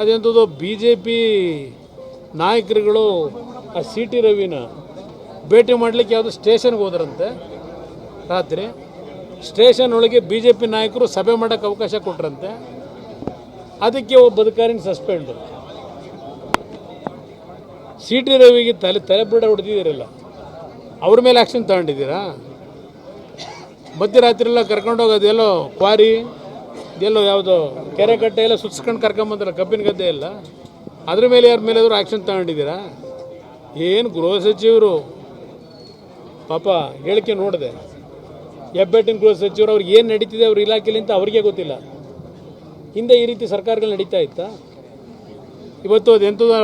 ಅದೆಂಥದ್ದು B J P ನಾಯಕರುಗಳು, ಆ C T ರವಿನ ಭೇಟಿ ಮಾಡಲಿಕ್ಕೆ ಯಾವುದು ಸ್ಟೇಷನ್ಗೆ ಹೋದ್ರಂತೆ ರಾತ್ರಿ. ಸ್ಟೇಷನ್ ಒಳಗೆ ಬಿ ಜೆ ಪಿ ನಾಯಕರು ಸಭೆ ಮಾಡೋಕ್ಕೆ ಅವಕಾಶ ಕೊಟ್ರಂತೆ. ಅದಕ್ಕೆ ಒಬ್ಬ ಅಧಿಕಾರಿನ ಸಸ್ಪೆಂಡ್ ಸಿ ಟಿ ರವಿಗೆ ತಲೆ ತಲೆ ಬಿಡ ಹೊಡೆದಿದ್ದೀರಲ್ಲ, ಅವ್ರ ಮೇಲೆ ಆ್ಯಕ್ಷನ್ ತಗೊಂಡಿದ್ದೀರಾ? ಮಧ್ಯರಾತ್ರಿ ಎಲ್ಲ ಕರ್ಕೊಂಡೋಗೋದೆಲ್ಲೋ ಕ್ವಾರಿ ಇದೆಲ್ಲೋ ಯಾವುದೋ ಕೆರೆ ಕಟ್ಟೆ ಎಲ್ಲ ಸುತ್ಸ್ಕೊಂಡು ಕರ್ಕೊಂಬಂದ್ರೆ ಕಬ್ಬಿನ ಗದ್ದೆ ಎಲ್ಲ. ಅದ್ರ ಮೇಲೆ ಯಾರ ಮೇಲೆ ಆದರೂ ಆ್ಯಕ್ಷನ್ ತಗೊಂಡಿದ್ದೀರಾ? ಏನು ಗೃಹ ಸಚಿವರು? ಪಾಪ, ಹೇಳಿಕೆ ನೋಡಿದೆ. ಹೆಬ್ಬೆಟ್ಟಿನ ಗೃಹ ಸಚಿವರು ಅವ್ರಿಗೆ ಏನು ನಡೀತಿದೆ ಅವ್ರ ಇಲಾಖೆಯಲ್ಲಿ ಅಂತ ಅವ್ರಿಗೆ ಗೊತ್ತಿಲ್ಲ. ಹಿಂದೆ ಈ ರೀತಿ ಸರ್ಕಾರಗಳು ನಡೀತಾ ಇತ್ತಾ? ಇವತ್ತು ಅದು ಎಂಥದೋ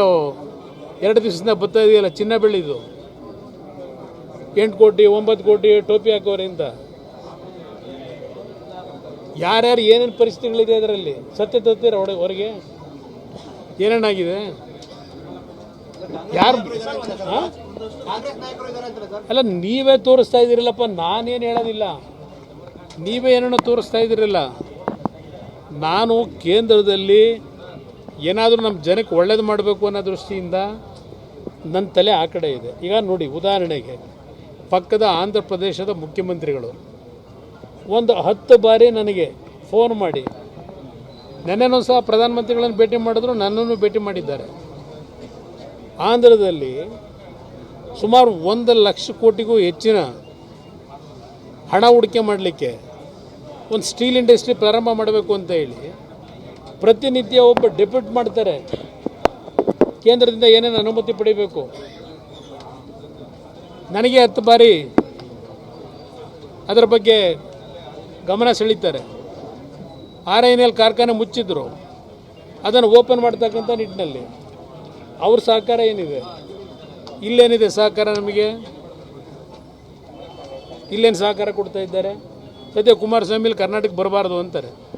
ಎರಡು ದಿವಸದಿಂದ ಬರ್ತಾ ಇದೆಯಲ್ಲ, ಚಿನ್ನ ಬೆಳ್ಳಿದು. ಎಂಟು ಕೋಟಿ, ಒಂಬತ್ತು ಕೋಟಿ ಟೋಪಿ ಹಾಕೋರಿಂದ ಯಾರ್ಯಾರು ಏನೇನು ಪರಿಸ್ಥಿತಿಗಳಿದೆ ಅದರಲ್ಲಿ? ಸತ್ಯ ತತ್ತೀರ ಹೊರಗೆ? ಏನೇನಾಗಿದೆ? ಯಾರು? ಅಲ್ಲ, ನೀವೇ ತೋರಿಸ್ತಾ ಇದ್ದೀರಲ್ಲಪ್ಪ, ನಾನೇನು ಹೇಳೋದಿಲ್ಲ. ನೀವೇ ಏನೋ ತೋರಿಸ್ತಾ ಇದ್ದೀರಲ್ಲ. ನಾನು ಕೇಂದ್ರದಲ್ಲಿ ಏನಾದರೂ ನಮ್ಮ ಜನಕ್ಕೆ ಒಳ್ಳೇದು ಮಾಡಬೇಕು ಅನ್ನೋ ದೃಷ್ಟಿಯಿಂದ ನನ್ನ ತಲೆ ಆ ಕಡೆ ಇದೆ. ಈಗ ನೋಡಿ, ಉದಾಹರಣೆಗೆ, ಪಕ್ಕದ ಆಂಧ್ರ ಪ್ರದೇಶದ ಮುಖ್ಯಮಂತ್ರಿಗಳು. ಒಂದು ಹತ್ತು ಬಾರಿ ನನಗೆ ಫೋನ್ ಮಾಡಿ. ನೆನ್ನೆನೂ ಸಹ ಪ್ರಧಾನಮಂತ್ರಿಗಳನ್ನು ಭೇಟಿ ಮಾಡಿದ್ರು, ನನ್ನನ್ನು ಭೇಟಿ ಮಾಡಿದ್ದಾರೆ. ಆಂಧ್ರದಲ್ಲಿ ಸುಮಾರು ಒಂದು ಲಕ್ಷ ಕೋಟಿಗೂ ಹೆಚ್ಚಿನ ಹಣ ಹೂಡಿಕೆ ಮಾಡಲಿಕ್ಕೆ ಒಂದು ಸ್ಟೀಲ್ ಇಂಡಸ್ಟ್ರಿ ಪ್ರಾರಂಭ ಮಾಡಬೇಕು ಅಂತ ಹೇಳಿ ಪ್ರತಿನಿತ್ಯ ಒಬ್ಬ ಡೆಪ್ಯೂಟ್ ಮಾಡ್ತಾರೆ. ಕೇಂದ್ರದಿಂದ ಏನೇನು ಅನುಮತಿ ಪಡಿಬೇಕು? ನನಗೆ ಹತ್ತು ಬಾರಿ ಅದರ ಬಗ್ಗೆ ಗಮನ ಸೆಳೀತಾರೆ. ಆರ್ ಐ ಎಲ್ ಕಾರ್ಖಾನೆ ಮುಚ್ಚಿದ್ರು. ಅದನ್ನು ಓಪನ್ ಮಾಡ್ತಕ್ಕಂಥ ನಿಟ್ಟಿನಲ್ಲಿ. ಅವ್ರ ಸಹಕಾರ ಏನಿದೆ? ಇಲ್ಲೇನಿದೆ ಸಹಕಾರ ನಮಗೆ? ಇಲ್ಲೇನು ಸಹಕಾರ ಕೊಡ್ತಾ ಇದ್ದಾರೆ? ಸದ್ಯ ಕುಮಾರಸ್ವಾಮಿಲಿ ಕರ್ನಾಟಕ ಬರಬಾರ್ದು ಅಂತಾರೆ.